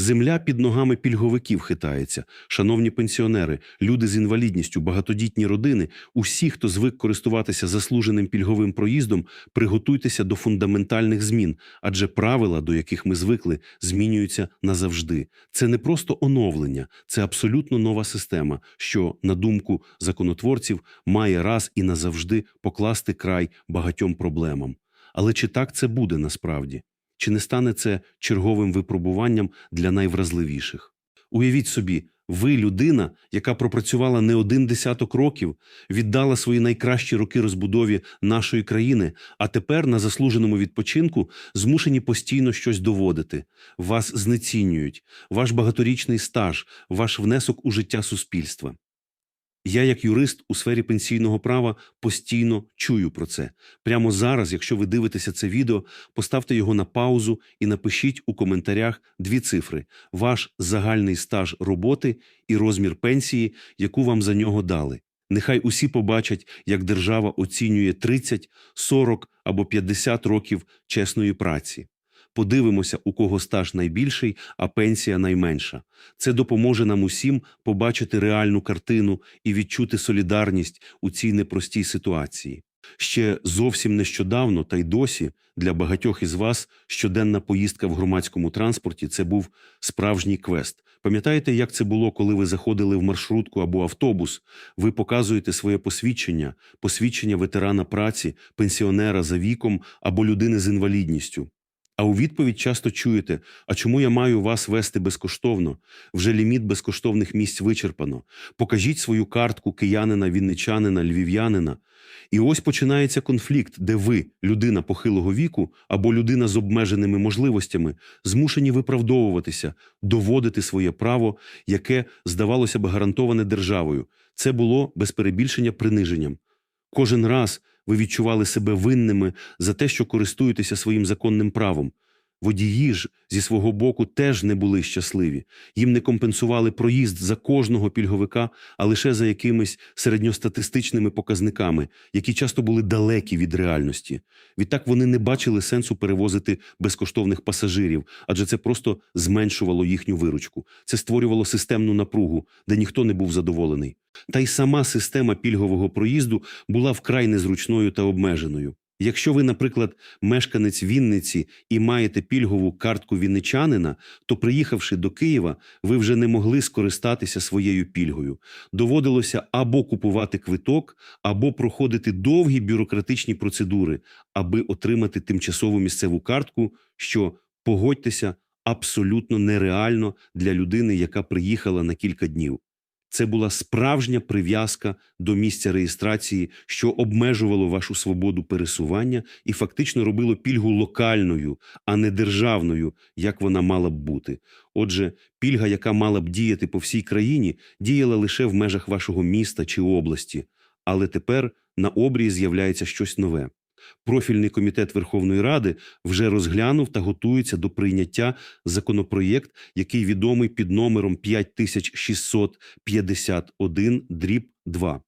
Земля під ногами пільговиків хитається. Шановні пенсіонери, люди з інвалідністю, багатодітні родини, усі, хто звик користуватися заслуженим пільговим проїздом, приготуйтеся до фундаментальних змін, адже правила, до яких ми звикли, змінюються назавжди. Це не просто оновлення, це абсолютно нова система, що, на думку законотворців, має раз і назавжди покласти край багатьом проблемам. Але чи так це буде насправді? Чи не стане це черговим випробуванням для найвразливіших? Уявіть собі, ви людина, яка пропрацювала не один десяток років, віддала свої найкращі роки розбудові нашої країни, а тепер на заслуженому відпочинку змушені постійно щось доводити. Вас знецінюють, ваш багаторічний стаж, ваш внесок у життя суспільства. Я, як юрист у сфері пенсійного права, постійно чую про це. Прямо зараз, якщо ви дивитеся це відео, поставте його на паузу і напишіть у коментарях дві цифри: ваш загальний стаж роботи і розмір пенсії, яку вам за нього дали. Нехай усі побачать, як держава оцінює 30, 40 або 50 років чесної праці. Подивимося, у кого стаж найбільший, а пенсія найменша. Це допоможе нам усім побачити реальну картину і відчути солідарність у цій непростій ситуації. Ще зовсім нещодавно, та й досі для багатьох із вас щоденна поїздка в громадському транспорті це був справжній квест. Пам'ятаєте, як це було, коли ви заходили в маршрутку або автобус? Ви показуєте своє посвідчення, посвідчення ветерана праці, пенсіонера за віком або людини з інвалідністю. А у відповідь часто чуєте: а чому я маю вас вести безкоштовно? Вже ліміт безкоштовних місць вичерпано. Покажіть свою картку киянина, вінничанина, львів'янина. І ось починається конфлікт, де ви, людина похилого віку або людина з обмеженими можливостями, змушені виправдовуватися, доводити своє право, яке, здавалося б, гарантоване державою. Це було без перебільшення приниженням. Кожен раз ви відчували себе винними за те, що користуєтеся своїм законним правом. Водії ж зі свого боку теж не були щасливі. Їм не компенсували проїзд за кожного пільговика, а лише за якимись середньостатистичними показниками, які часто були далекі від реальності. Відтак вони не бачили сенсу перевозити безкоштовних пасажирів, адже це просто зменшувало їхню виручку. Це створювало системну напругу, де ніхто не був задоволений. Та й сама система пільгового проїзду була вкрай незручною та обмеженою. Якщо ви, наприклад, мешканець Вінниці і маєте пільгову картку вінничанина, то приїхавши до Києва, ви вже не могли скористатися своєю пільгою. Доводилося або купувати квиток, або проходити довгі бюрократичні процедури, аби отримати тимчасову місцеву картку, що погодьтеся абсолютно нереально для людини, яка приїхала на кілька днів. Це була справжня прив'язка до місця реєстрації, що обмежувало вашу свободу пересування і фактично робило пільгу локальною, а не державною, як вона мала б бути. Отже, пільга, яка мала б діяти по всій країні, діяла лише в межах вашого міста чи області. Але тепер на обрії з'являється щось нове. Профільний комітет Верховної Ради вже розглянув та готується до прийняття законопроєкт, який відомий під номером 5651 дріб 2.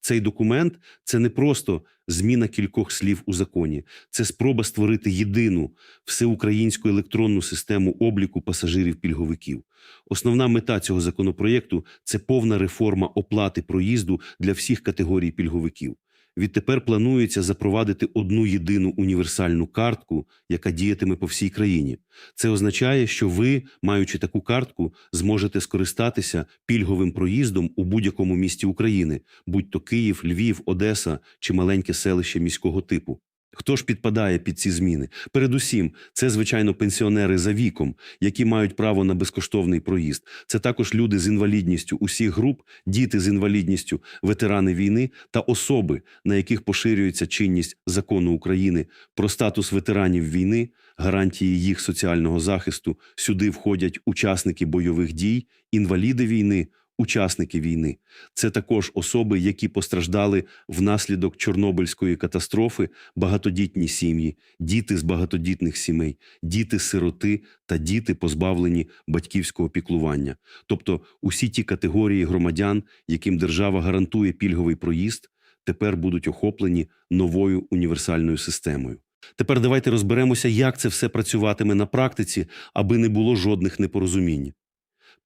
Цей документ це не просто зміна кількох слів у законі, це спроба створити єдину всеукраїнську електронну систему обліку пасажирів-пільговиків. Основна мета цього законопроєкту це повна реформа оплати проїзду для всіх категорій пільговиків. Відтепер планується запровадити одну єдину універсальну картку, яка діятиме по всій країні. Це означає, що ви, маючи таку картку, зможете скористатися пільговим проїздом у будь-якому місті України, будь то Київ, Львів, Одеса чи маленьке селище міського типу. Хто ж підпадає під ці зміни? Передусім, це звичайно пенсіонери за віком, які мають право на безкоштовний проїзд. Це також люди з інвалідністю усіх груп, діти з інвалідністю, ветерани війни та особи, на яких поширюється чинність закону України про статус ветеранів війни, гарантії їх соціального захисту. Сюди входять учасники бойових дій, інваліди війни. Учасники війни це також особи, які постраждали внаслідок Чорнобильської катастрофи, багатодітні сім'ї, діти з багатодітних сімей, діти-сироти та діти, позбавлені батьківського піклування, тобто усі ті категорії громадян, яким держава гарантує пільговий проїзд, тепер будуть охоплені новою універсальною системою. Тепер давайте розберемося, як це все працюватиме на практиці, аби не було жодних непорозумінь.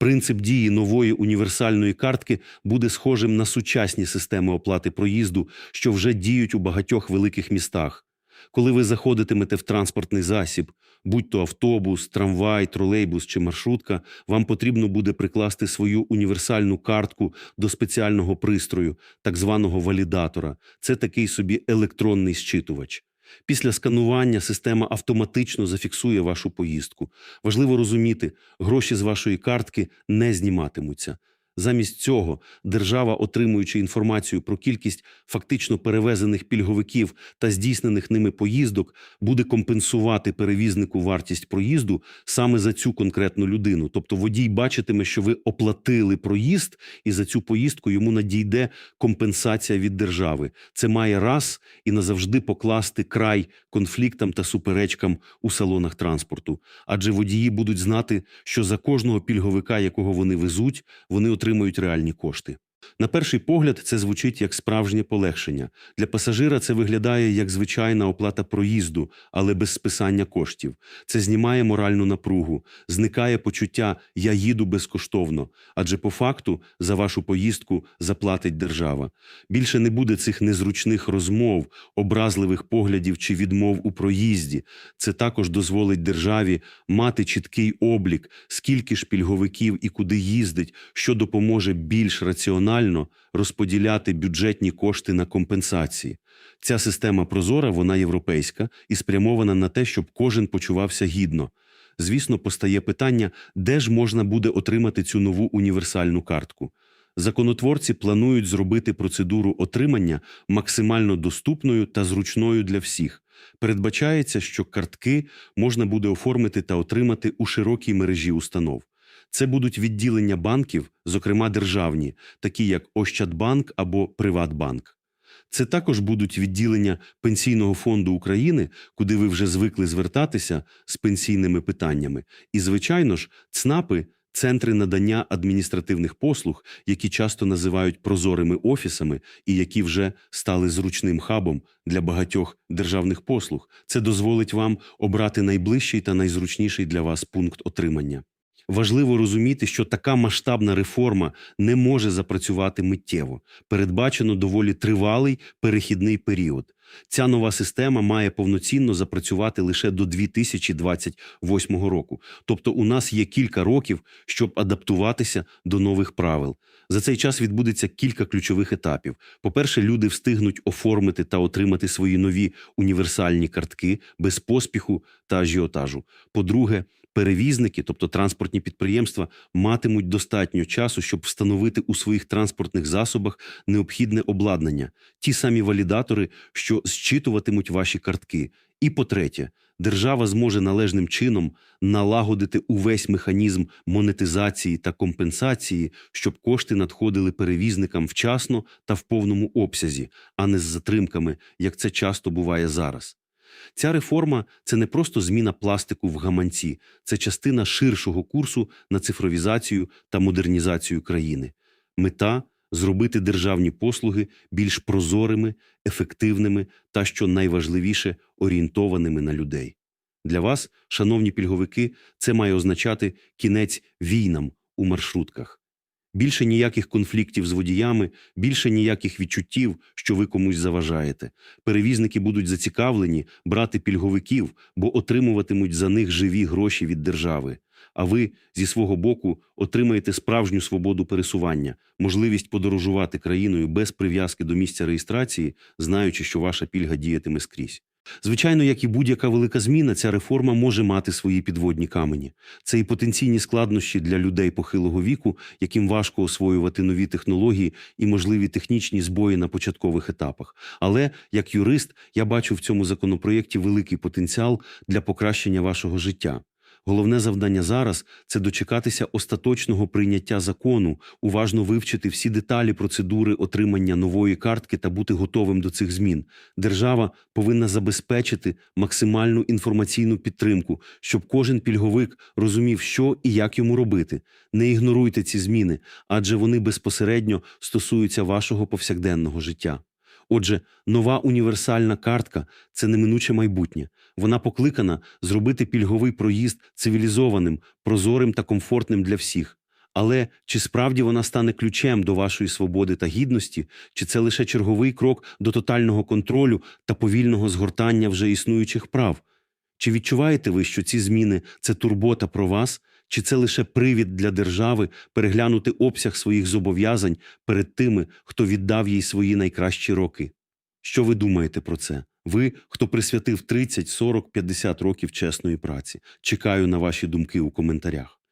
Принцип дії нової універсальної картки буде схожим на сучасні системи оплати проїзду, що вже діють у багатьох великих містах. Коли ви заходитимете в транспортний засіб, будь то автобус, трамвай, тролейбус чи маршрутка, вам потрібно буде прикласти свою універсальну картку до спеціального пристрою, так званого валідатора. Це такий собі електронний щитувач. Після сканування система автоматично зафіксує вашу поїздку. Важливо розуміти, гроші з вашої картки не зніматимуться. Замість цього держава, отримуючи інформацію про кількість фактично перевезених пільговиків та здійснених ними поїздок, буде компенсувати перевізнику вартість проїзду саме за цю конкретну людину. Тобто водій бачитиме, що ви оплатили проїзд, і за цю поїздку йому надійде компенсація від держави. Це має раз і назавжди покласти край конфліктам та суперечкам у салонах транспорту. Адже водії будуть знати, що за кожного пільговика, якого вони везуть, вони отримують реальні кошти. На перший погляд, це звучить як справжнє полегшення. Для пасажира це виглядає як звичайна оплата проїзду, але без списання коштів. Це знімає моральну напругу, зникає почуття я їду безкоштовно, адже по факту за вашу поїздку заплатить держава. Більше не буде цих незручних розмов, образливих поглядів чи відмов у проїзді. Це також дозволить державі мати чіткий облік, скільки ж пільговиків і куди їздить, що допоможе більш раціонально розподіляти бюджетні кошти на компенсації. Ця система прозора, вона європейська і спрямована на те, щоб кожен почувався гідно. Звісно, постає питання, де ж можна буде отримати цю нову універсальну картку. Законотворці планують зробити процедуру отримання максимально доступною та зручною для всіх. Передбачається, що картки можна буде оформити та отримати у широкій мережі установ. Це будуть відділення банків, зокрема державні, такі як Ощадбанк або Приватбанк. Це також будуть відділення Пенсійного фонду України, куди ви вже звикли звертатися з пенсійними питаннями. І, звичайно ж, ЦНАПи – центри надання адміністративних послуг, які часто називають прозорими офісами і які вже стали зручним хабом для багатьох державних послуг. Це дозволить вам обрати найближчий та найзручніший для вас пункт отримання. Важливо розуміти, що така масштабна реформа не може запрацювати миттєво. Передбачено доволі тривалий перехідний період. Ця нова система має повноцінно запрацювати лише до 2028 року. Тобто у нас є кілька років, щоб адаптуватися до нових правил. За цей час відбудеться кілька ключових етапів. По-перше, люди встигнуть оформити та отримати свої нові універсальні картки без поспіху та ажіотажу. По-друге, перевізники, тобто транспортні підприємства, матимуть достатньо часу, щоб встановити у своїх транспортних засобах необхідне обладнання, ті самі валідатори, що зчитуватимуть ваші картки. І по-третє, держава зможе належним чином налагодити увесь механізм монетизації та компенсації, щоб кошти надходили перевізникам вчасно та в повному обсязі, а не з затримками, як це часто буває зараз. Ця реформа це не просто зміна пластику в гаманці, це частина ширшого курсу на цифровізацію та модернізацію країни. Мета зробити державні послуги більш прозорими, ефективними та, що найважливіше, орієнтованими на людей. Для вас, шановні пільговики, це має означати кінець війнам у маршрутках. Більше ніяких конфліктів з водіями, більше ніяких відчуттів, що ви комусь заважаєте. Перевізники будуть зацікавлені брати пільговиків, бо отримуватимуть за них живі гроші від держави. А ви зі свого боку отримаєте справжню свободу пересування, можливість подорожувати країною без прив'язки до місця реєстрації, знаючи, що ваша пільга діятиме скрізь. Звичайно, як і будь-яка велика зміна, ця реформа може мати свої підводні камені. Це і потенційні складнощі для людей похилого віку, яким важко освоювати нові технології і можливі технічні збої на початкових етапах. Але як юрист я бачу в цьому законопроєкті великий потенціал для покращення вашого життя. Головне завдання зараз це дочекатися остаточного прийняття закону, уважно вивчити всі деталі процедури отримання нової картки та бути готовим до цих змін. Держава повинна забезпечити максимальну інформаційну підтримку, щоб кожен пільговик розумів, що і як йому робити. Не ігноруйте ці зміни, адже вони безпосередньо стосуються вашого повсякденного життя. Отже, нова універсальна картка це неминуче майбутнє. Вона покликана зробити пільговий проїзд цивілізованим, прозорим та комфортним для всіх. Але чи справді вона стане ключем до вашої свободи та гідності, чи це лише черговий крок до тотального контролю та повільного згортання вже існуючих прав? Чи відчуваєте ви, що ці зміни це турбота про вас, чи це лише привід для держави переглянути обсяг своїх зобов'язань перед тими, хто віддав їй свої найкращі роки? Що ви думаєте про це? Ви, хто присвятив 30, 40, 50 років чесної праці. Чекаю на ваші думки у коментарях.